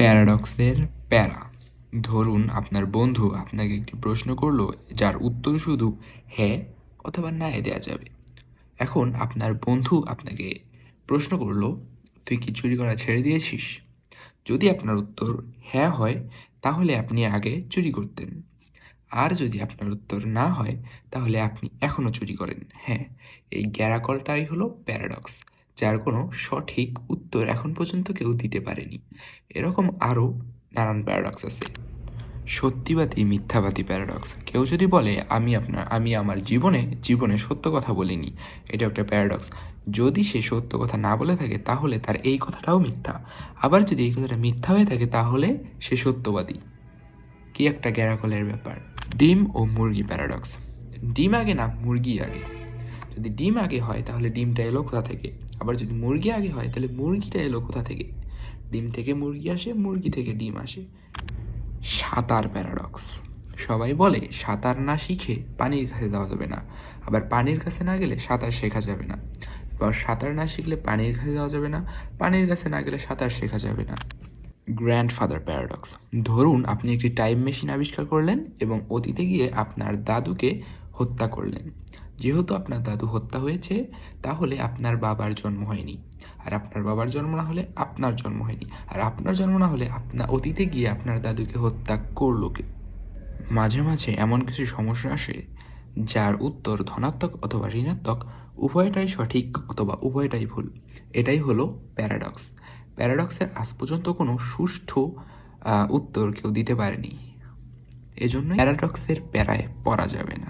প্যারাডক্সের প্যারা। ধরুন, আপনার বন্ধু আপনাকে একটি প্রশ্ন করল, যার উত্তর শুধু হ্যাঁ অথবা না দেওয়া যাবে। এখন আপনার বন্ধু আপনাকে প্রশ্ন করল, তুই কি চুরি করা ছেড়ে দিয়েছিস? যদি আপনার উত্তর হ্যাঁ হয়, তাহলে আপনি আগে চুরি করতেন। আর যদি আপনার উত্তর না হয়, তাহলে আপনি এখনও চুরি করেন। হ্যাঁ এই গ্যারাকলটাই হলো প্যারাডক্স। যার কোনো সঠিক উত্তর এখন পর্যন্ত কেউ দিতে পারেনি। এরকম আরও নানান প্যারাডক্স আছে। সত্যিবাদী, মিথ্যাবাদী প্যারাডক্স কেউ যদি বলে, আমি আপনার, আমি আমার জীবনে জীবনে সত্য কথা বলিনি এটা একটা প্যারাডক্স যদি সে সত্য কথা না বলে থাকে, তাহলে তার এই কথাটাও মিথ্যা। আবার যদি এই কথাটা মিথ্যা হয়ে থাকে, তাহলে সে সত্যবাদী। কি একটা গ্যারাকলের ব্যাপার। ডিম ও মুরগি প্যারাডক্স ডিম আগে না মুরগি আগে। যদি ডিম আগে হয়, তাহলে ডিমটা এলো কোথা থেকে? আবার যদি মুরগি আগে হয়, তাহলে মুরগিটা এলো কোথা থেকে? ডিম থেকে মুরগি আসে, মুরগি থেকে ডিম আসে। সাঁতার প্যারাডক্স সবাই বলে, সাঁতার না শিখে পানির কাছে যাওয়া যাবে না। আবার পানির কাছে না গেলে সাঁতার শেখা যাবে না। এবার সাঁতার না শিখলে পানির কাছে যাওয়া যাবে না, পানির কাছে না গেলে সাঁতার শেখা যাবে না। গ্র্যান্ডফাদার প্যারাডক্স ধরুন আপনি একটি টাইম মেশিন আবিষ্কার করলেন এবং অতীতে গিয়ে আপনার দাদুকে হত্যা করলেন। যেহেতু আপনার দাদু হত্যা হয়েছে, তাহলে আপনার বাবার জন্ম হয়নি। আর আপনার বাবার জন্ম না হলে আপনার জন্ম হয়নি। আর আপনার জন্ম না হলে আপনার অতীতে গিয়ে আপনার দাদুকে হত্যা করল কে? মাঝে মাঝে এমন কিছু সমস্যা আসে, যার উত্তর ধনাত্মক অথবা ঋণাত্মক, উভয়টাই সঠিক অথবা উভয়টাই ভুল। এটাই হলো প্যারাডক্স। প্যারাডক্সের আজ পর্যন্ত কোনো সুষ্ঠু উত্তর কেউ দিতে পারেনি। এজন্য প্যারাডক্সের প্যারায় পড়া যাবে না।